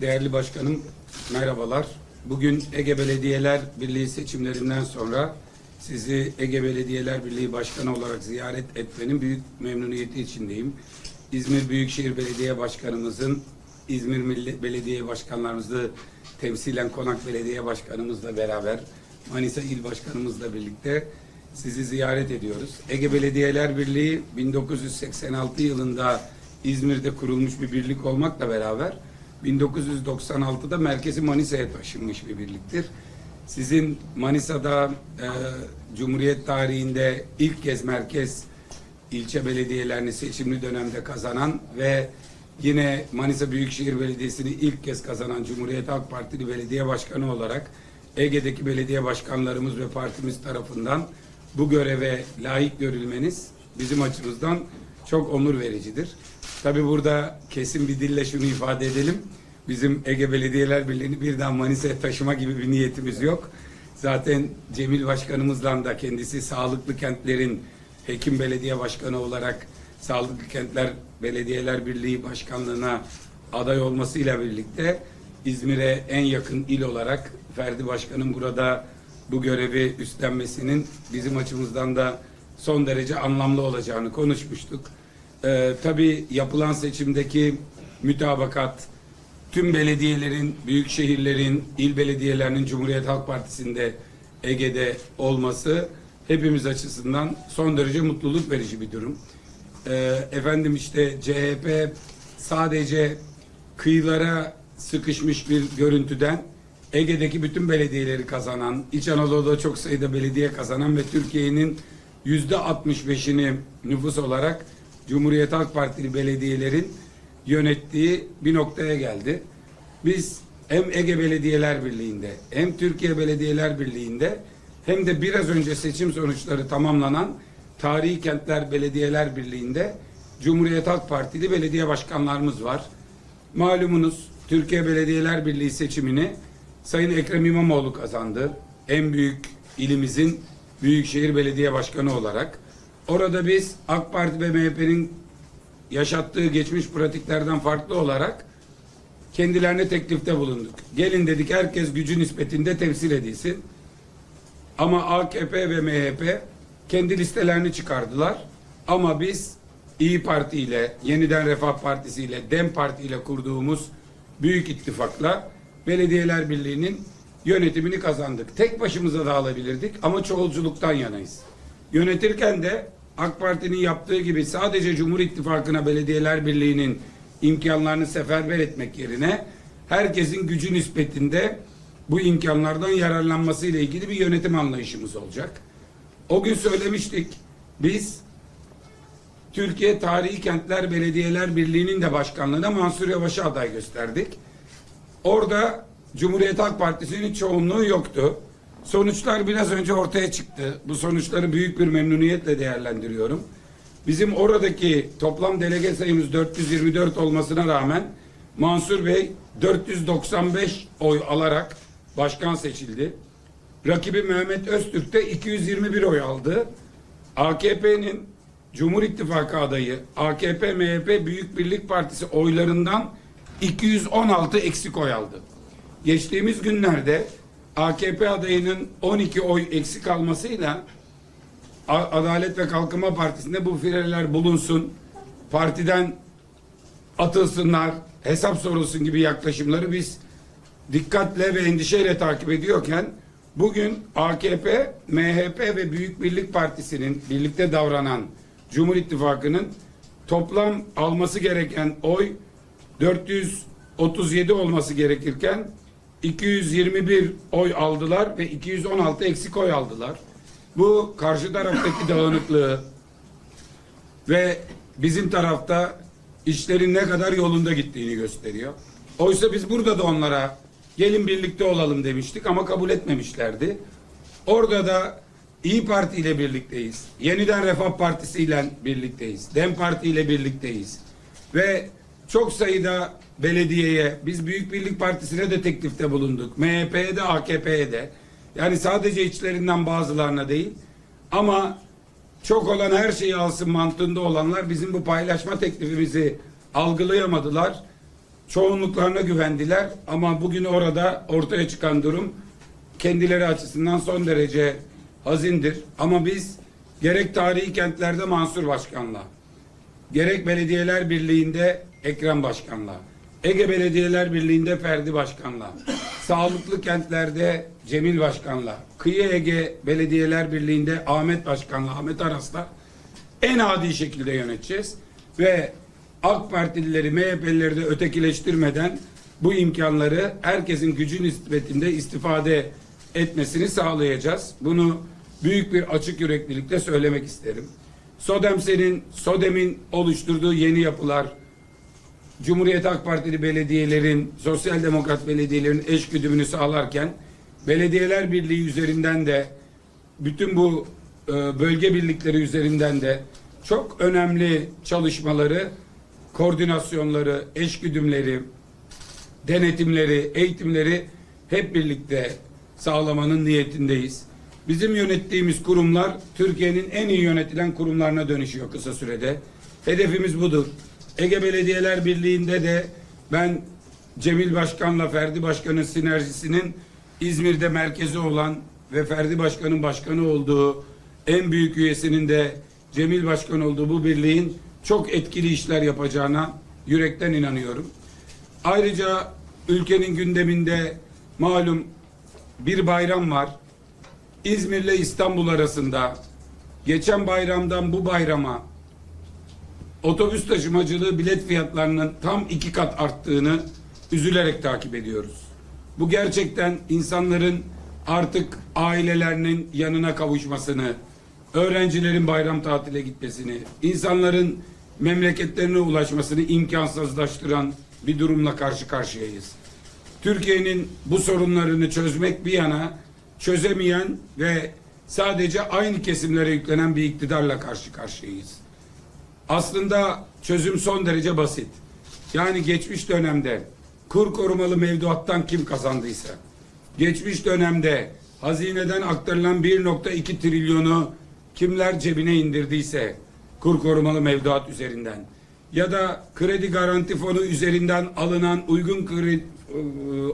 Değerli başkanım, merhabalar. Bugün Ege Belediyeler Birliği seçimlerinden sonra sizi Ege Belediyeler Birliği Başkanı olarak ziyaret etmenin büyük memnuniyeti içindeyim. İzmir Büyükşehir Belediye Başkanımızın, İzmir Milli Belediye Başkanlarımızı temsilen Konak Belediye Başkanımızla beraber, Manisa İl Başkanımızla birlikte sizi ziyaret ediyoruz. Ege Belediyeler Birliği 1986 yılında İzmir'de kurulmuş bir birlik olmakla beraber 1996'da merkezi Manisa'ya taşınmış bir birliktir. Sizin Manisa'da e, Cumhuriyet tarihinde ilk kez merkez ilçe belediyelerini seçimli dönemde kazanan ve yine Manisa Büyükşehir Belediyesi'ni ilk kez kazanan Cumhuriyet Halk Partili belediye başkanı olarak Ege'deki belediye başkanlarımız ve partimiz tarafından bu göreve layık görülmeniz bizim açımızdan çok onur vericidir. Tabi burada kesin bir dille şunu ifade edelim. Bizim Ege Belediyeler Birliği'ni birden Manisa'ya taşıma gibi bir niyetimiz yok. Zaten Cemil Başkanımızla da kendisi sağlıklı kentlerin Hekim Belediye Başkanı olarak Sağlıklı Kentler Belediyeler Birliği Başkanlığına aday olmasıyla birlikte İzmir'e en yakın il olarak Ferdi Başkan'ın burada bu görevi üstlenmesinin bizim açımızdan da son derece anlamlı olacağını konuşmuştuk. Ee, tabii yapılan seçimdeki mütabakat, tüm belediyelerin, büyük şehirlerin, il belediyelerinin Cumhuriyet Halk Partisi'nde Ege'de olması hepimiz açısından son derece mutluluk verici bir durum. Ee, efendim işte CHP sadece kıyılara sıkışmış bir görüntüden Ege'deki bütün belediyeleri kazanan, İç Anadolu'da çok sayıda belediye kazanan ve Türkiye'nin yüzde 65'ini nüfus olarak Cumhuriyet Halk Partili belediyelerin yönettiği bir noktaya geldi. Biz hem Ege Belediyeler Birliği'nde hem Türkiye Belediyeler Birliği'nde hem de biraz önce seçim sonuçları tamamlanan Tarihi Kentler Belediyeler Birliği'nde Cumhuriyet Halk Partili belediye başkanlarımız var. Malumunuz Türkiye Belediyeler Birliği seçimini Sayın Ekrem İmamoğlu kazandı. En büyük ilimizin Büyükşehir Belediye Başkanı olarak. Orada biz AK Parti ve MHP'nin yaşattığı geçmiş pratiklerden farklı olarak kendilerine teklifte bulunduk. Gelin dedik herkes gücü nispetinde temsil edilsin. Ama AKP ve MHP kendi listelerini çıkardılar. Ama biz İyi Parti ile, Yeniden Refah Partisi ile, DEM Parti ile kurduğumuz büyük ittifakla Belediyeler Birliği'nin yönetimini kazandık. Tek başımıza da alabilirdik ama çoğulculuktan yanayız. Yönetirken de AK Parti'nin yaptığı gibi sadece Cumhur İttifakı'na Belediyeler Birliği'nin imkanlarını seferber etmek yerine herkesin gücü nispetinde bu imkanlardan yararlanması ile ilgili bir yönetim anlayışımız olacak. O gün söylemiştik. Biz Türkiye Tarihi Kentler Belediyeler Birliği'nin de başkanlığına Mansur Yavaş'ı aday gösterdik. Orada Cumhuriyet Halk Partisi'nin çoğunluğu yoktu. Sonuçlar biraz önce ortaya çıktı. Bu sonuçları büyük bir memnuniyetle değerlendiriyorum. Bizim oradaki toplam delege sayımız 424 olmasına rağmen Mansur Bey 495 oy alarak başkan seçildi. Rakibi Mehmet Öztürk de 221 oy aldı. AKP'nin Cumhur İttifakı adayı AKP MHP Büyük Birlik Partisi oylarından 216 eksik oy aldı. Geçtiğimiz günlerde AKP adayının 12 oy eksik almasıyla Adalet ve Kalkınma Partisi'nde bu fireler bulunsun, partiden atılsınlar, hesap sorulsun gibi yaklaşımları biz dikkatle ve endişeyle takip ediyorken bugün AKP, MHP ve Büyük Birlik Partisi'nin birlikte davranan Cumhur İttifakı'nın toplam alması gereken oy 437 olması gerekirken 221 oy aldılar ve 216 eksik oy aldılar. Bu karşı taraftaki dağınıklığı ve bizim tarafta işlerin ne kadar yolunda gittiğini gösteriyor. Oysa biz burada da onlara gelin birlikte olalım demiştik ama kabul etmemişlerdi. Orada da İyi Parti ile birlikteyiz. Yeniden Refah Partisi ile birlikteyiz. Dem Parti ile birlikteyiz. Ve çok sayıda belediyeye, biz Büyük Birlik Partisi'ne de teklifte bulunduk. MHP'ye de AKP'ye de. Yani sadece içlerinden bazılarına değil. Ama çok olan her şeyi alsın mantığında olanlar bizim bu paylaşma teklifimizi algılayamadılar. çoğunluklarına güvendiler ama bugün orada ortaya çıkan durum kendileri açısından son derece hazindir. Ama biz gerek tarihi kentlerde Mansur Başkan'la, gerek Belediyeler Birliği'nde Ekrem Başkan'la, Ege Belediyeler Birliği'nde Ferdi Başkan'la, sağlıklı kentlerde Cemil Başkan'la, Kıyı Ege Belediyeler Birliği'nde Ahmet Başkan'la, Ahmet Aras'la en adi şekilde yöneteceğiz. Ve AK Partilileri, MHP'lileri de ötekileştirmeden bu imkanları herkesin gücü nispetinde istifade etmesini sağlayacağız. Bunu büyük bir açık yüreklilikle söylemek isterim. Sodemse'nin, Sodem'in oluşturduğu yeni yapılar, Cumhuriyet Halk Partili belediyelerin, sosyal demokrat belediyelerin eş güdümünü sağlarken belediyeler birliği üzerinden de bütün bu e, bölge birlikleri üzerinden de çok önemli çalışmaları, koordinasyonları, eş güdümleri, denetimleri, eğitimleri hep birlikte sağlamanın niyetindeyiz. Bizim yönettiğimiz kurumlar Türkiye'nin en iyi yönetilen kurumlarına dönüşüyor kısa sürede. Hedefimiz budur. Ege Belediyeler Birliği'nde de ben Cemil Başkan'la Ferdi Başkan'ın sinerjisinin İzmir'de merkezi olan ve Ferdi Başkan'ın başkanı olduğu en büyük üyesinin de Cemil Başkan olduğu bu birliğin çok etkili işler yapacağına yürekten inanıyorum. Ayrıca ülkenin gündeminde malum bir bayram var. İzmir ile İstanbul arasında geçen bayramdan bu bayrama otobüs taşımacılığı bilet fiyatlarının tam iki kat arttığını üzülerek takip ediyoruz. Bu gerçekten insanların artık ailelerinin yanına kavuşmasını, öğrencilerin bayram tatile gitmesini, insanların memleketlerine ulaşmasını imkansızlaştıran bir durumla karşı karşıyayız. Türkiye'nin bu sorunlarını çözmek bir yana çözemeyen ve sadece aynı kesimlere yüklenen bir iktidarla karşı karşıyayız. Aslında çözüm son derece basit. Yani geçmiş dönemde kur korumalı mevduattan kim kazandıysa, geçmiş dönemde hazineden aktarılan 1.2 trilyonu kimler cebine indirdiyse kur korumalı mevduat üzerinden ya da kredi garanti fonu üzerinden alınan uygun kredi,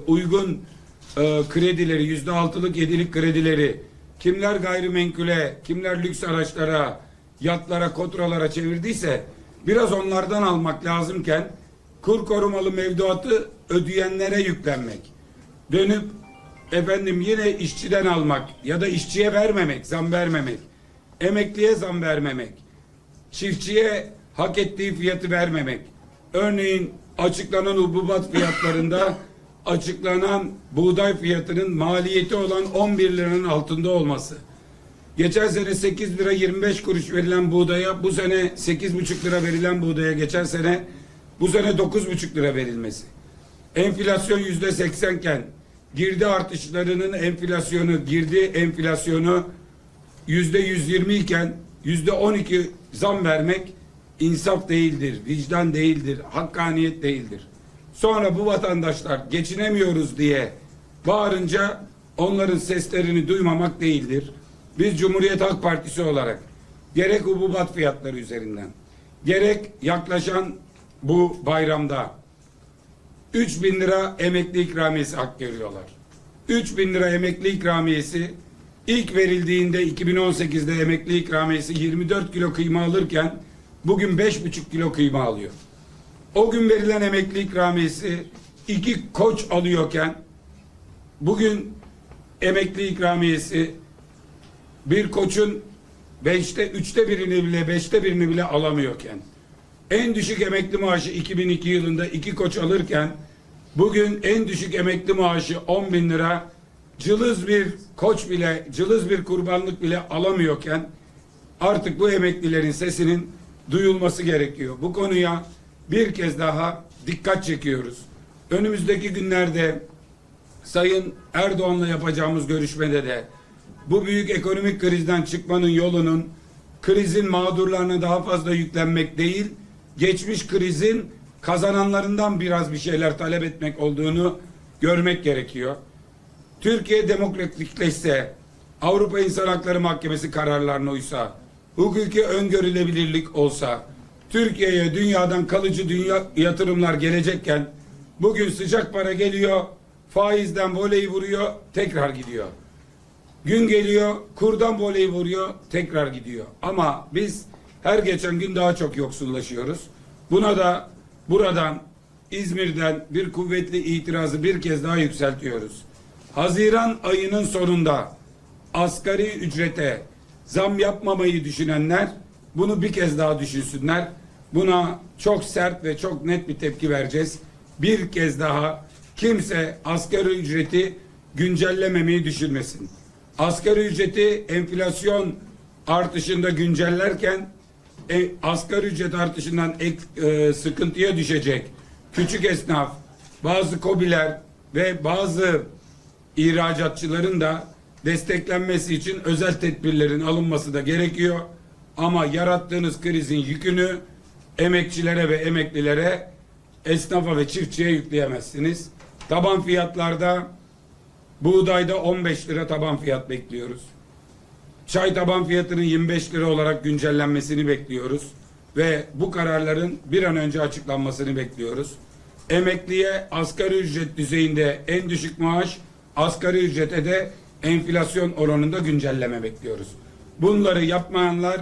uygun e, kredileri yüzde altılık yedilik kredileri kimler gayrimenkule kimler lüks araçlara yatlara kotralara çevirdiyse biraz onlardan almak lazımken kur korumalı mevduatı ödeyenlere yüklenmek dönüp efendim yine işçiden almak ya da işçiye vermemek zam vermemek emekliye zam vermemek çiftçiye hak ettiği fiyatı vermemek. Örneğin açıklanan hububat fiyatlarında açıklanan buğday fiyatının maliyeti olan 11 liranın altında olması. Geçen sene 8 lira 25 kuruş verilen buğdaya bu sene 8,5 lira verilen buğdaya geçen sene bu sene 9,5 lira verilmesi. Enflasyon yüzde 80 iken girdi artışlarının enflasyonu girdi enflasyonu yüzde 120 iken yüzde 12 zam vermek insaf değildir, vicdan değildir, hakkaniyet değildir. Sonra bu vatandaşlar geçinemiyoruz diye bağırınca onların seslerini duymamak değildir. Biz Cumhuriyet Halk Partisi olarak gerek hububat fiyatları üzerinden gerek yaklaşan bu bayramda 3 bin lira emekli ikramiyesi hak veriyorlar. 3 bin lira emekli ikramiyesi ilk verildiğinde 2018'de emekli ikramiyesi 24 kilo kıyma alırken bugün 5,5 kilo kıyma alıyor. O gün verilen emekli ikramiyesi iki koç alıyorken bugün emekli ikramiyesi bir koçun beşte, üçte birini bile, beşte birini bile alamıyorken en düşük emekli maaşı 2002 yılında iki koç alırken bugün en düşük emekli maaşı 10 bin lira cılız bir koç bile, cılız bir kurbanlık bile alamıyorken artık bu emeklilerin sesinin duyulması gerekiyor. Bu konuya bir kez daha dikkat çekiyoruz. Önümüzdeki günlerde Sayın Erdoğan'la yapacağımız görüşmede de bu büyük ekonomik krizden çıkmanın yolunun krizin mağdurlarına daha fazla yüklenmek değil, geçmiş krizin kazananlarından biraz bir şeyler talep etmek olduğunu görmek gerekiyor. Türkiye demokratikleşse, Avrupa İnsan Hakları Mahkemesi kararlarına uysa, hukuki öngörülebilirlik olsa, Türkiye'ye dünyadan kalıcı dünya yatırımlar gelecekken Bugün sıcak para geliyor, faizden voleyi vuruyor, tekrar gidiyor. Gün geliyor, kurdan voleyi vuruyor, tekrar gidiyor. Ama biz her geçen gün daha çok yoksullaşıyoruz. Buna da buradan İzmir'den bir kuvvetli itirazı bir kez daha yükseltiyoruz. Haziran ayının sonunda asgari ücrete zam yapmamayı düşünenler bunu bir kez daha düşünsünler. Buna çok sert ve çok net bir tepki vereceğiz. Bir kez daha kimse asgari ücreti güncellememeyi düşünmesin. Asgari ücreti enflasyon artışında güncellerken e, asgari ücret artışından ek- e, sıkıntıya düşecek küçük esnaf, bazı kobiler ve bazı ihracatçıların da desteklenmesi için özel tedbirlerin alınması da gerekiyor. Ama yarattığınız krizin yükünü emekçilere ve emeklilere, esnafa ve çiftçiye yükleyemezsiniz. Taban fiyatlarda buğdayda 15 lira taban fiyat bekliyoruz. Çay taban fiyatının 25 lira olarak güncellenmesini bekliyoruz. Ve bu kararların bir an önce açıklanmasını bekliyoruz. Emekliye asgari ücret düzeyinde en düşük maaş, asgari ücrete de enflasyon oranında güncelleme bekliyoruz. Bunları yapmayanlar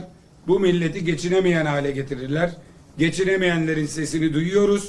bu milleti geçinemeyen hale getirirler. Geçinemeyenlerin sesini duyuyoruz.